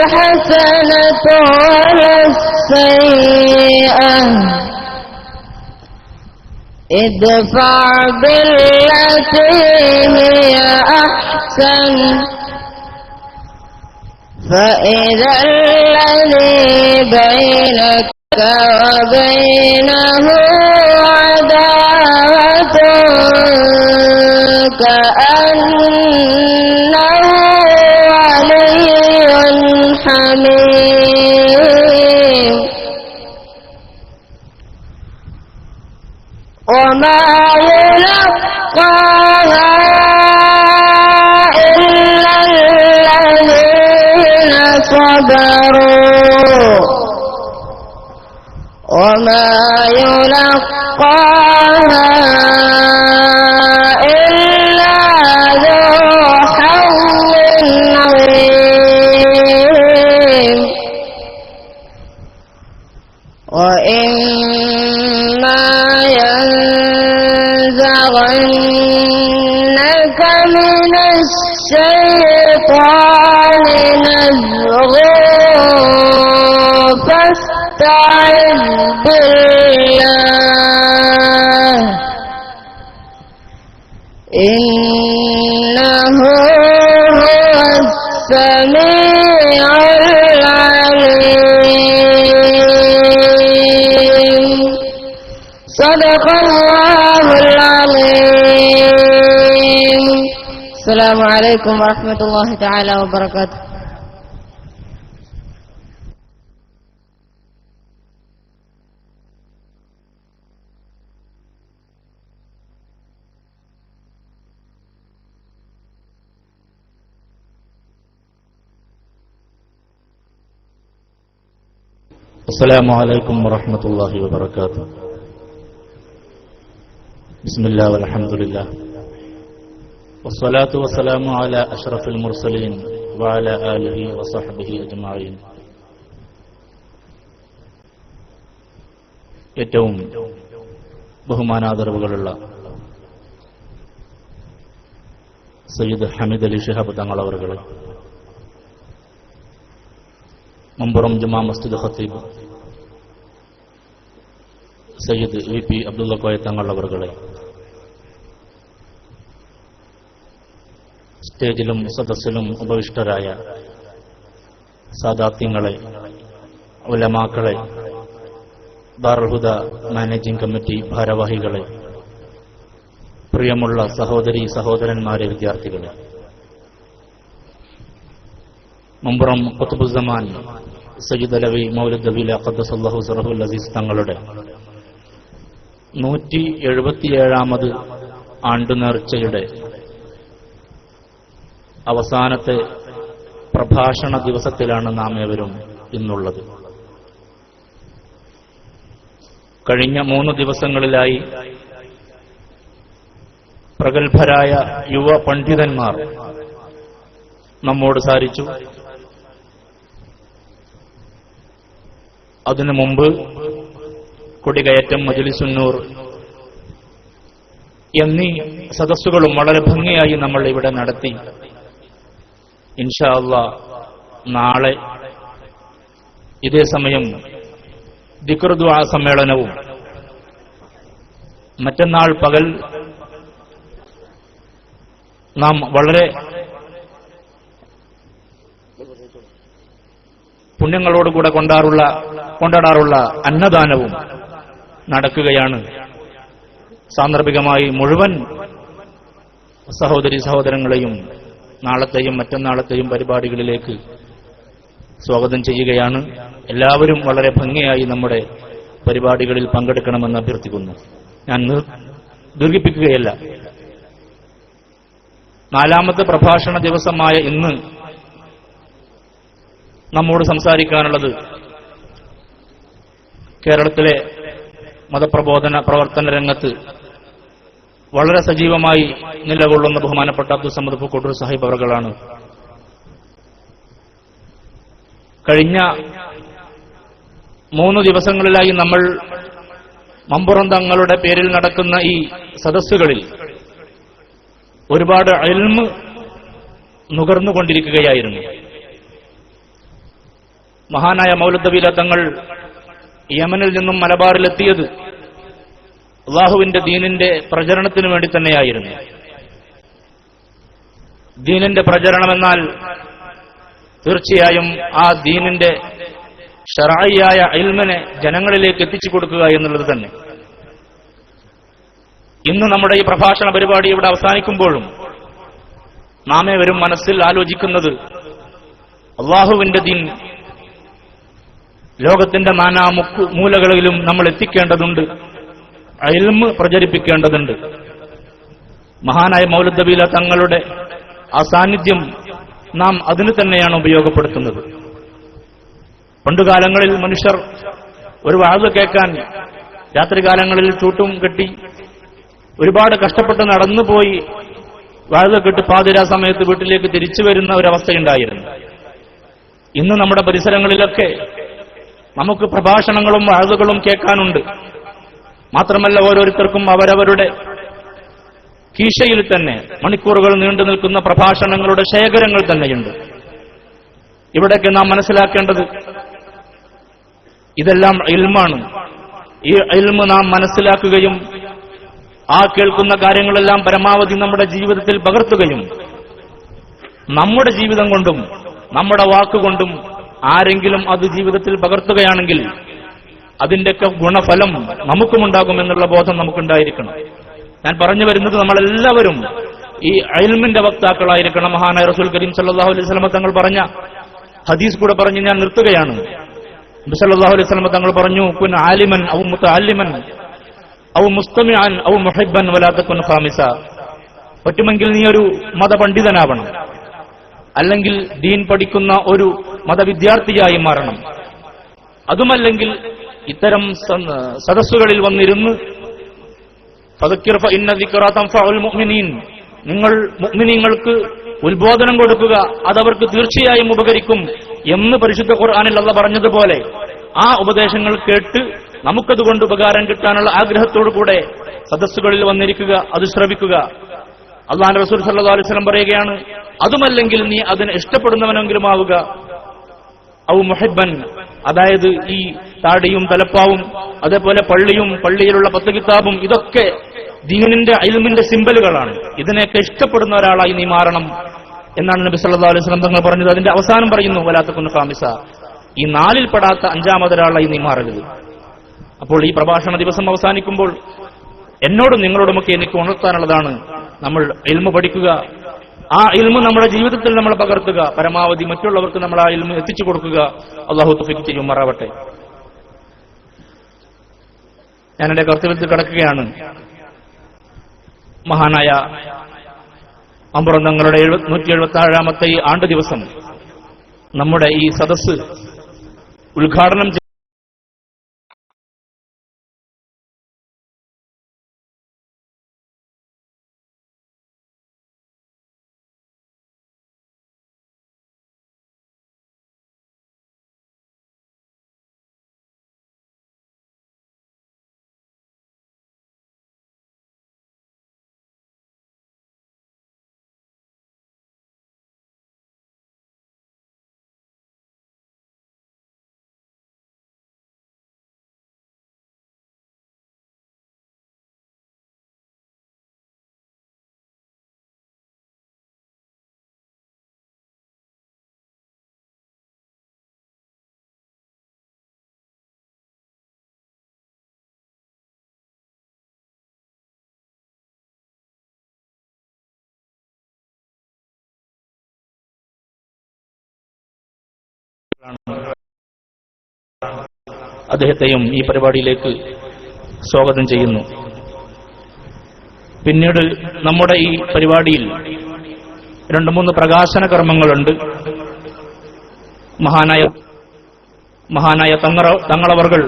الحسنة ولا السيئة ادفع بالتي هي أحسن فإذا الذي بينك وبينه عداوة كأنه صبروا وما يلقاها إنه هو السميع العليم. صدق الله العظيم السلام عليكم ورحمة الله تعالى وبركاته. السلام عليكم ورحمة الله وبركاته بسم الله والحمد لله والصلاة والسلام على أشرف المرسلين وعلى آله وصحبه أجمعين ഏറ്റവും ബഹുമാനാദരവുകളുള്ള സയ്യിദ് ഹമീദ് അലി ഷിഹാബ് തങ്ങളവറുകളെ മമ്പുറം ജമാ മസ്ജിദ് ഹത്തീബ് സയ്യിദ് വി പി അബ്ദുള്ള കോയ തങ്ങളവറുകളെ സ്റ്റേജിലും സദസ്സിലും ഉപവിഷ്ടരായ സാദാത്യങ്ങളെ ഉലമാക്കളെ ദാർഹുദ മാനേജിംഗ് കമ്മിറ്റി ഭാരവാഹികളെ പ്രിയമുള്ള സഹോദരി സഹോദരന്മാരെ വിദ്യാർത്ഥികളെ മമ്പുറം കുത്തുബുസമാൻ സജിദ് അലവി മൗലദ് അബില ഖദ്ദസല്ലാഹു സറഹുൽ അസീസ് തങ്ങളുടെ നൂറ്റി എഴുപത്തിയേഴാമത് ആണ്ടു നേർച്ചയുടെ അവസാനത്തെ പ്രഭാഷണ ദിവസത്തിലാണ് നാം ഏവരും ഇന്നുള്ളത്. കഴിഞ്ഞ മൂന്ന് ദിവസങ്ങളിലായി പ്രഗത്ഭരായ യുവ പണ്ഡിതന്മാർ നമ്മോട് സാരിച്ചു. അതിനു മുമ്പ് കൊടികയറ്റം മജലിസുന്നൂർ എന്നീ സദസ്സുകളും വളരെ ഭംഗിയായി നമ്മൾ ഇവിടെ നടത്തി. ഇൻഷാല്ല നാളെ ഇതേ സമയം ദിക്റുദ്വാ സമ്മേളനവും മറ്റന്നാൾ പകൽ നാം വളരെ പുണ്യങ്ങളോടുകൂടെ കൊണ്ടാറുള്ള കൊണ്ടാടാറുള്ള അന്നദാനവും നടക്കുകയാണ്. സാന്ദർഭികമായി മുഴുവൻ സഹോദരി സഹോദരങ്ങളെയും നാളത്തെയും മറ്റന്നാളത്തെയും പരിപാടികളിലേക്ക് സ്വാഗതം ചെയ്യുകയാണ്. എല്ലാവരും വളരെ ഭംഗിയായി നമ്മുടെ പരിപാടികളിൽ പങ്കെടുക്കണമെന്ന് അഭ്യർത്ഥിക്കുന്നു. ഞാൻ ദീർഘിപ്പിക്കുകയല്ല. നാലാമത്തെ പ്രഭാഷണ ദിവസമായ ഇന്ന് നമ്മോട് സംസാരിക്കാനുള്ളത് കേരളത്തിലെ മതപ്രബോധന പ്രവർത്തന രംഗത്ത് വളരെ സജീവമായി നിലകൊള്ളുന്ന ബഹുമാനപ്പെട്ട അബ്ദുൽ സമദ് പൂക്കോട്ടൂർ സാഹിബ് അവർകളാണ് കഴിഞ്ഞ മൂന്ന് ദിവസങ്ങളിലായി നമ്മൾ മമ്പുറം തങ്ങളുടെ പേരിൽ നടക്കുന്ന ഈ സദസ്സുകളിൽ ഒരുപാട് അൽമ് നുകർന്നുകൊണ്ടിരിക്കുകയായിരുന്നു. മഹാനായ മൗലദ്ദബീല തങ്ങൾ യമനിൽ നിന്നും മലബാറിലെത്തിയത് അള്ളാഹുവിന്റെ ദീനിന്റെ പ്രചരണത്തിനു വേണ്ടി തന്നെയായിരുന്നു. ദീനിന്റെ പ്രചരണമെന്നാൽ തീർച്ചയായും ആ ദീനിന്റെ ഷറായിയായ ഇൽമിനെ ജനങ്ങളിലേക്ക് എത്തിച്ചു കൊടുക്കുക എന്നുള്ളത് തന്നെ. ഇന്ന് നമ്മുടെ ഈ പ്രഭാഷണ പരിപാടി ഇവിടെ അവസാനിക്കുമ്പോഴും നാമേവരും മനസ്സിൽ ആലോചിക്കുന്നത് അള്ളാഹുവിന്റെ ദീൻ ലോകത്തിന്റെ നാനാ മുക്കു മൂലകളിലും നമ്മൾ എത്തിക്കേണ്ടതുണ്ട്. അയൽമ് പ്രചരിപ്പിക്കേണ്ടതുണ്ട്. മഹാനായ മൗലദബീല തങ്ങളുടെ ആ സാന്നിധ്യം നാം അതിന് തന്നെയാണ് ഉപയോഗപ്പെടുത്തുന്നത്. പണ്ടുകാലങ്ങളിൽ മനുഷ്യർ ഒരു വാഴ കേൾക്കാൻ രാത്രികാലങ്ങളിൽ ചൂട്ടും കെട്ടി ഒരുപാട് കഷ്ടപ്പെട്ട് നടന്നുപോയി വാഴ കെട്ട് പാതിരാ സമയത്ത് വീട്ടിലേക്ക് തിരിച്ചു വരുന്ന ഒരവസ്ഥയുണ്ടായിരുന്നു ഇന്ന് നമ്മുടെ പരിസരങ്ങളിലൊക്കെ നമുക്ക് പ്രഭാഷണങ്ങളും വാഴുകളും കേൾക്കാനുണ്ട്. മാത്രമല്ല ഓരോരുത്തർക്കും അവരവരുടെ കീശയിൽ തന്നെ മണിക്കൂറുകൾ നീണ്ടു നിൽക്കുന്ന പ്രഭാഷണങ്ങളുടെ ശേഖരങ്ങൾ തന്നെയുണ്ട്. ഇവിടേക്ക് നാം മനസ്സിലാക്കേണ്ടത് ഇതെല്ലാം ഇൽമാണ്. ഈ ഇൽമ് നാം മനസ്സിലാക്കുകയും ആ കേൾക്കുന്ന കാര്യങ്ങളെല്ലാം പരമാവധി നമ്മുടെ ജീവിതത്തിൽ പകർത്തുകയും നമ്മുടെ ജീവിതം കൊണ്ടും നമ്മുടെ വാക്കുകൊണ്ടും ആരെങ്കിലും അത് ജീവിതത്തിൽ പകർത്തുകയാണെങ്കിൽ അതിന്റെയൊക്കെ ഗുണഫലം നമുക്കുമുണ്ടാകുമെന്നുള്ള ബോധം നമുക്കുണ്ടായിരിക്കണം. ഞാൻ പറഞ്ഞു വരുന്നത് നമ്മളെല്ലാവരും ഈ അയൽമിന്റെ വക്താക്കളായിരിക്കണം. മഹാനായ റസൂൽ കരീം സല്ലാഹു അലൈഹി സ്വലമ തങ്ങൾ പറഞ്ഞ ഹദീസ് കൂടെ പറഞ്ഞ് ഞാൻ നിർത്തുകയാണ്. സല്ലാഹു അലൈഹി സ്വലമ തങ്ങൾ പറഞ്ഞു കുൻ ആലിമൻ ഔ മുത്ത ആലിമൻ ഔ മുസ്തമിഅൻ ഔ മുഹിബ്ബൻ കുൻ ഫാമിസ പറ്റുമെങ്കിൽ നീ ഒരു മതപണ്ഡിതനാവണം. അല്ലെങ്കിൽ ദീൻ പഠിക്കുന്ന ഒരു മതവിദ്യാർത്ഥിയായി മാറണം. അതുമല്ലെങ്കിൽ ഇത്തരം സദസ്സുകളിൽ വന്നിരുന്ന് നിങ്ങൾ മുഗ്മിനീങ്ങൾക്ക് ഉത്ബോധനം കൊടുക്കുക അതവർക്ക് തീർച്ചയായും ഉപകരിക്കും എന്ന് പരിശുദ്ധ ഖുർആാനിൽ അല്ല പറഞ്ഞതുപോലെ ആ ഉപദേശങ്ങൾ കേട്ട് നമുക്കതുകൊണ്ട് ഉപകാരം കിട്ടാനുള്ള ആഗ്രഹത്തോടു കൂടെ സദസ്സുകളിൽ വന്നിരിക്കുക അത് ശ്രവിക്കുക. അള്ളാഹ് റസൂൽ സല്ലല്ലാഹു അലൈഹി വസല്ലം പറയുകയാണ് അതുമല്ലെങ്കിൽ നീ അതിനെ ഇഷ്ടപ്പെടുന്നവനെങ്കിലും ആവുക ഔ മൊഹബൻ അതായത് ഈ താടിയും തലപ്പാവും അതേപോലെ പള്ളിയും പള്ളിയിലുള്ള പത്ത് കിതാബും ഇതൊക്കെ ദീനിന്റെ അയിൽമിന്റെ സിമ്പലുകളാണ്. ഇതിനെയൊക്കെ ഇഷ്ടപ്പെടുന്ന ഒരാളായി നീ മാറണം എന്നാണ് നബി സല്ലല്ലാഹു അലൈഹി സ്വലം തങ്ങൾ പറഞ്ഞത്. അതിന്റെ അവസാനം പറയുന്നു വലാത്തക്കുന്ന് ഫാമിസ ഈ നാലിൽ പെടാത്ത അഞ്ചാമതൊരാളായി നീ മാറരുത്. അപ്പോൾ ഈ പ്രഭാഷണ ദിവസം അവസാനിക്കുമ്പോൾ എന്നോടും നിങ്ങളോടുമൊക്കെ എനിക്ക് ഉണർത്താനുള്ളതാണ് നമ്മൾ ഇൽമ പഠിക്കുക. ആ ഇൽമ നമ്മുടെ ജീവിതത്തിൽ നമ്മൾ പകർത്തുക. പരമാവധി മറ്റുള്ളവർക്ക് നമ്മൾ ആ ഇൽമ എത്തിച്ചു കൊടുക്കുക. അള്ളാഹു തുഫിക്ക് ചെയ്യും. മറാവട്ടെ. ഞാൻ എന്റെ കർത്തവ്യത്തിൽ കിടക്കുകയാണ്. മഹാനായ അമ്പുറന്തങ്ങളുടെ നൂറ്റി എഴുപത്തി ആഴാമത്തെ ഈ ആണ്ട് ദിവസം നമ്മുടെ ഈ സദസ് ഉദ്ഘാടനം അദ്ദേഹത്തെയും ഈ പരിപാടിയിലേക്ക് സ്വാഗതം ചെയ്യുന്നു. പിന്നീട് നമ്മുടെ ഈ പരിപാടിയിൽ രണ്ട് മൂന്ന് പ്രകാശന കർമ്മങ്ങളുണ്ട്. മഹാനായ മഹാനായ തങ്ങറ തങ്ങളവർകൾ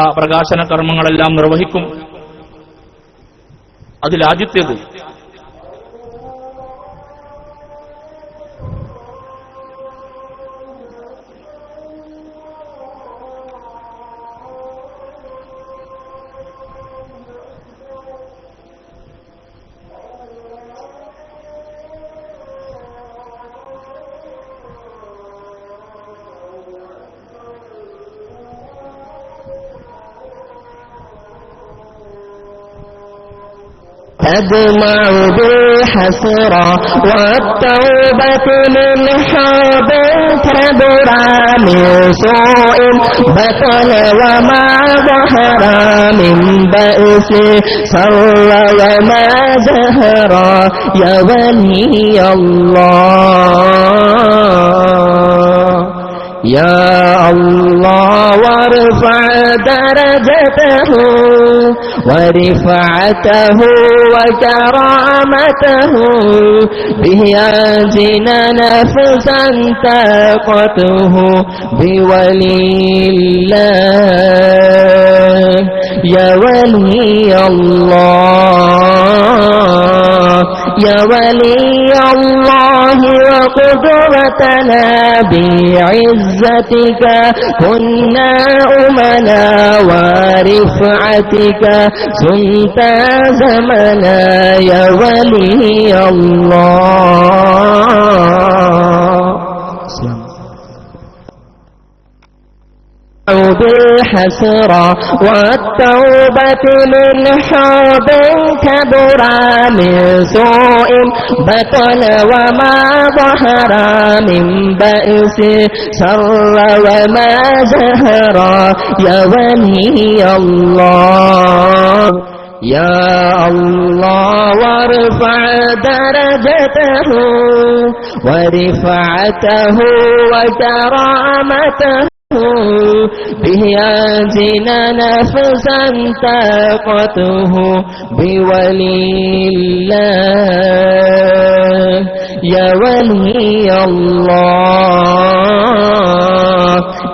ആ പ്രകാശന കർമ്മങ്ങളെല്ലാം നിർവഹിക്കും. അതിലാദ്യത്തേത് أدمع بالحسرة والتوبة من حب كبرى من سوء بطل وما ظهر من بأس سر وما زهر يا ولي الله. يا الله وارفع درجته ورفعته وكرامته به أنزل نفسا تاقته بولي الله. يا ولي الله يا ولي الله وقدرتنا بعزتك كنا أمنا ورفعتك سنت زمنا يا ولي الله بالحسرة والتوبة من حب كبرى من سوء بطن وما ظهر من بأس سر وما زهر. يا ولي الله يا الله وارفع درجته ورفعته وكرامته. به أنزل نفسا تاقته بولي الله. يا ولي الله.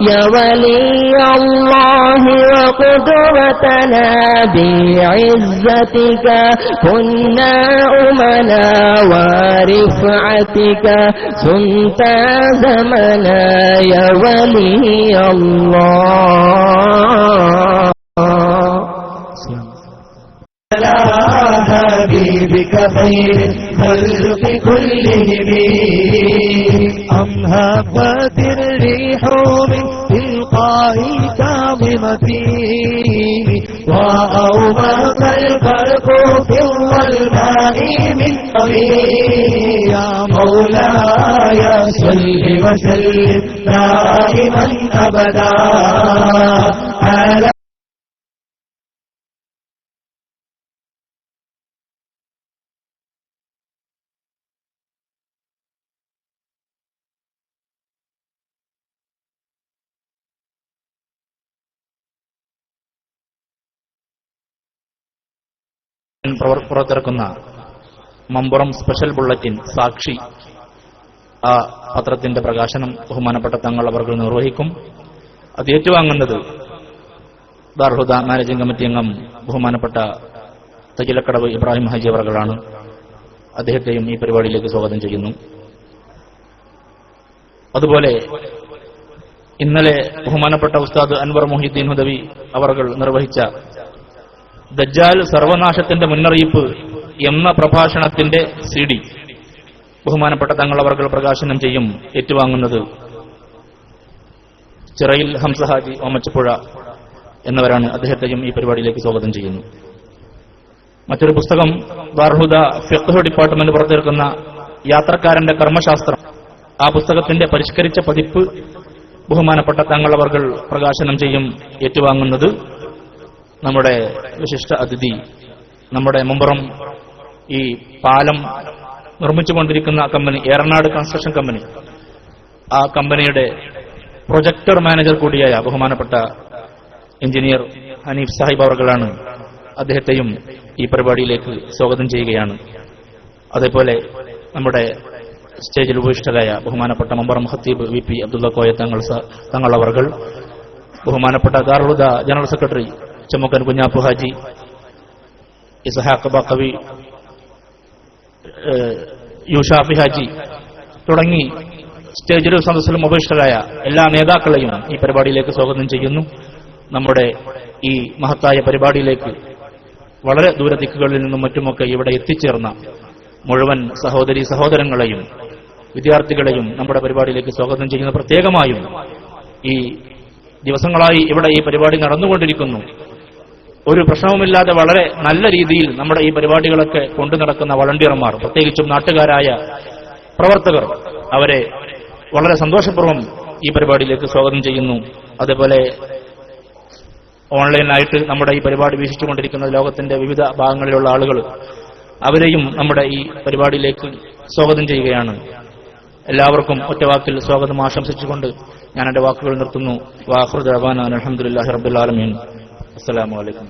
يا ولي الله وقدرتنا بعزتك. كنا أمنا ورفعتك. سنت زمنا يا ولي الله. حبيبك خير الخلق كلهم. أم من تلقاء كاظمة وأومق البرق في الماء من طويل يا مولاي صل وسلم دائما أبدا. على പുറത്തിറക്കുന്ന മമ്പുറം സ്പെഷ്യൽ ബുള്ളറ്റിൻ സാക്ഷി ആ പത്രത്തിന്റെ പ്രകാശനം ബഹുമാനപ്പെട്ട തങ്ങൾ അവർക്ക് നിർവഹിക്കും. അത് ഏറ്റുവാങ്ങുന്നത് ദാർഹുദ മാനേജിംഗ് കമ്മിറ്റി അംഗം ബഹുമാനപ്പെട്ട തജിലക്കടവ് ഇബ്രാഹിം ഹജി അവർകളാണ്. അദ്ദേഹത്തെയും ഈ പരിപാടിയിലേക്ക് സ്വാഗതം ചെയ്യുന്നു. അതുപോലെ ഇന്നലെ ബഹുമാനപ്പെട്ട ഉസ്താദ് അൻവർ മൊഹീദ്ദീൻ ഹുദവി അവർ നിർവഹിച്ച ദജ്ജാൽ സർവനാശത്തിന്റെ മുന്നറിയിപ്പ് എന്ന പ്രഭാഷണത്തിന്റെ സി ഡി. ബഹുമാനപ്പെട്ട തങ്ങൾ അവർകൾ പ്രകാശനം ചെയ്യും ഏറ്റുവാങ്ങുന്നത് ചിറയിൽ ഹംസഹാജി ഓമച്ചപ്പുഴ എന്നവരാണ്. അദ്ദേഹത്തെയും ഈ പരിപാടിയിലേക്ക് സ്വാഗതം ചെയ്യുന്നു. മറ്റൊരു പുസ്തകം ബാർഹുദ ഫിഖ് ഡിപ്പാർട്ട്മെന്റ് പുറത്തിറക്കുന്ന യാത്രക്കാരന്റെ കർമ്മശാസ്ത്രം. ആ പുസ്തകത്തിന്റെ പരിഷ്കരിച്ച പതിപ്പ് ബഹുമാനപ്പെട്ട തങ്ങളവർകൾ പ്രകാശനം ചെയ്യും ഏറ്റുവാങ്ങുന്നത് നമ്മുടെ വിശിഷ്ട അതിഥി നമ്മുടെ മുമ്പറം ഈ പാലം നിർമ്മിച്ചുകൊണ്ടിരിക്കുന്ന കമ്പനി ഏറനാട് കൺസ്ട്രക്ഷൻ കമ്പനി ആ കമ്പനിയുടെ പ്രൊജക്ടർ മാനേജർ കൂടിയായ ബഹുമാനപ്പെട്ട എഞ്ചിനീയർ ഹനീഫ് സാഹിബ് അവർകളാണ് അദ്ദേഹത്തെയും ഈ പരിപാടിയിലേക്ക് സ്വാഗതം ചെയ്യുകയാണ്. അതേപോലെ നമ്മുടെ സ്റ്റേജിൽ ഉപവിഷ്ടരായ ബഹുമാനപ്പെട്ട മമ്പറം ഹത്തീബ് വി പി അബ്ദുള്ള കോയ തങ്ങൾ അവർകൾ ബഹുമാനപ്പെട്ട ദാറുദ ജനറൽ സെക്രട്ടറി ചമ്മക്കൻ കുഞ്ഞാപ്പു ഹാജി ഇസഹാഖ് ബക്കവി യുഷാഫി ഹാജി തുടങ്ങി സ്റ്റേജിലും സദസ്സിലും ഉപേക്ഷിതരായ എല്ലാ നേതാക്കളെയും ഈ പരിപാടിയിലേക്ക് സ്വാഗതം ചെയ്യുന്നു. നമ്മുടെ ഈ മഹത്തായ പരിപാടിയിലേക്ക് വളരെ ദൂരദിക്കുകളിൽ നിന്നും മറ്റുമൊക്കെ ഇവിടെ എത്തിച്ചേർന്ന മുഴുവൻ സഹോദരി സഹോദരങ്ങളെയും വിദ്യാർത്ഥികളെയും നമ്മുടെ പരിപാടിയിലേക്ക് സ്വാഗതം ചെയ്യുന്ന. പ്രത്യേകമായും ഈ ദിവസങ്ങളായി ഇവിടെ ഈ പരിപാടി നടന്നുകൊണ്ടിരിക്കുന്നു. ഒരു പ്രശ്നവുമില്ലാതെ വളരെ നല്ല രീതിയിൽ നമ്മുടെ ഈ പരിപാടികളൊക്കെ കൊണ്ടു നടക്കുന്ന വളണ്ടിയർമാർ പ്രത്യേകിച്ചും നാട്ടുകാരായ പ്രവർത്തകർ അവരെ വളരെ സന്തോഷപൂർവം ഈ പരിപാടിയിലേക്ക് സ്വാഗതം ചെയ്യുന്നു. അതേപോലെ ഓൺലൈനായിട്ട് നമ്മുടെ ഈ പരിപാടി വീക്ഷിച്ചുകൊണ്ടിരിക്കുന്ന ലോകത്തിന്റെ വിവിധ ഭാഗങ്ങളിലുള്ള ആളുകൾ അവരെയും നമ്മുടെ ഈ പരിപാടിയിലേക്ക് സ്വാഗതം ചെയ്യുകയാണ്. എല്ലാവർക്കും ഒറ്റവാക്കിൽ സ്വാഗതം ആശംസിച്ചുകൊണ്ട് ഞാൻ എന്റെ വാക്കുകൾ നിർത്തുന്നു. വാഹുദാൻ അലഹമുല്ലാ റബ്ബുലാലമീൻ আসসালামু আলাইকুম